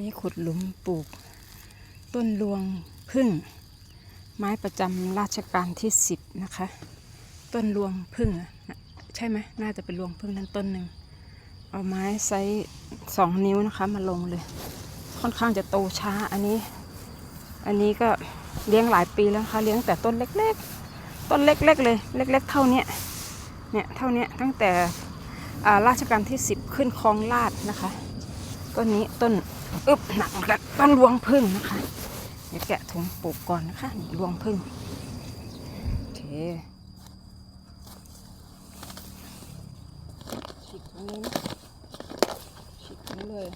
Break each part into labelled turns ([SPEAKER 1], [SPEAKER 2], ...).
[SPEAKER 1] นี่ขุดหลุมปลูก ต้นรวงพึ่ง ไม้ประจำราชการที่สิบนะคะ ต้นรวงพึ่งอะใช่ไหมน่าจะเป็นรวงพึ่งนั้นต้นหนึ่งเอาไม้ไซส์สองนิ้วนะคะมาลงเลย ค่อนข้างจะโตช้าอันนี้ อันนี้ก็เลี้ยงหลายปีแล้วนะคะเลี้ยงแต่ต้นเล็กๆ ต้นเล็กๆเลย เล็ก ๆ เท่านี้เนี่ยเท่านี้ตั้งแต่ราชการที่สิบขึ้นคลองลาดนะคะ ต้นนี้ต้น อึบหนักและต้นรวงพึ่งนะคะเดี๋ยวแกะถุงปลูกก่อนนะคะนี่รวงพึ่งโอเคฉีกตรงนี้ฉีกตรงนี้เลย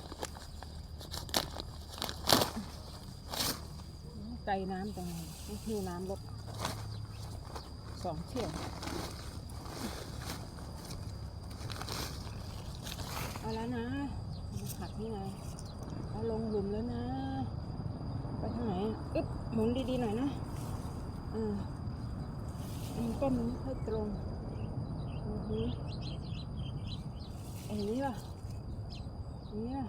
[SPEAKER 1] ไกลน้ำตรงนี้ที่น้ำลดสองเที่ยวเอาแล้วนะหักนี่ไง เอาลงหลุมแล้วนะ ไปทางไหนอึ๊บหมุนดีๆหน่อยนะอ่าอันต้นมันไม่ค่อยตรงอือฮึอันนี้ป่ะนนี้ป่ะ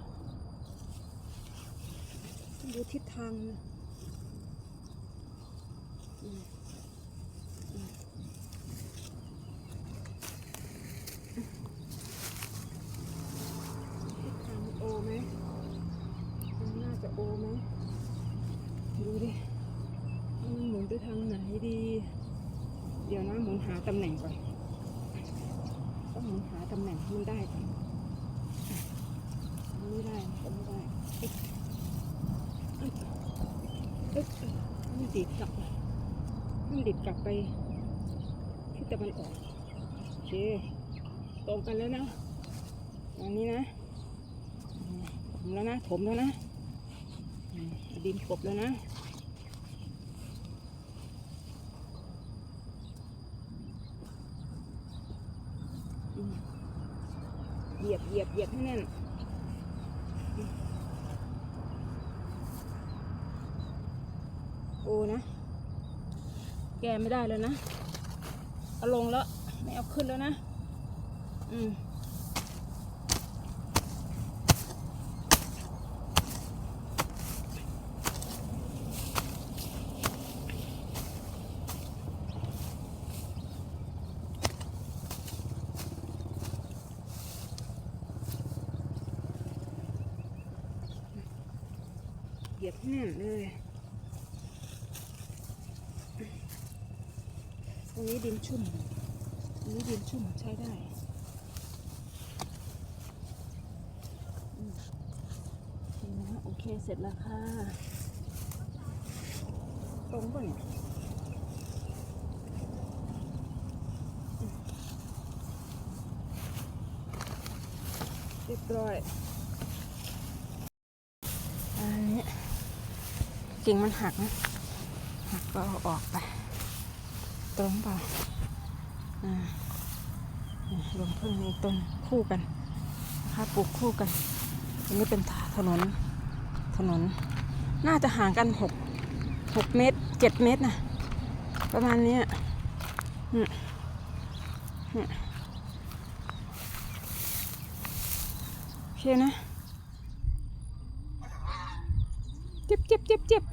[SPEAKER 1] ดูทิศทางนะอืมอืมทิศทางโอไหมมันน่าจะโอไหม ดูดิว่ามันหมุนไปทางไหนดี เดี๋ยวนะหมุนหาตำแหน่งก่อนต้องหมุนหาตำแหน่งให้มันได้ก่อนไม่ได้มันไม่ได้อึ๊บอึ๊บอึ๊บมันดีดกลับมันดีดกลับไปที่ตะวันออกโอเคตรงกันแล้วนะอันนี้นะถมแล้วนะถมแล้วนะดินกบแล้วนะอืม เหยียบเหยียบเหยียบให้แน่นโอ้นะ แกไม่ได้แล้วนะเอาลงแล้ว ไม่เอาขึ้นแล้วนะ อืม ยียบแน่นเลยตรงนี้ดินชุ่มตรงนี้ดินชุ่มใช้ได้โอเคนะโอเคเสร็จแล้วค่ะ ตรงป่ะเนี่ยเรียบร้อย อันนี้ กิ่งมันหักนะหักก็เอาออกไป ตรงเปล่าอ่านี่รวงพึ่งนี่ต้นคู่กันนะคะปลูกคู่กันอันนี้เป็นถนนถนน น่าจะห่างกันหกหกเมตรเจ็ดเมตรนะประมาณนี้โอเคนะ เจ็บ เจ็บเจ็บเจ็บ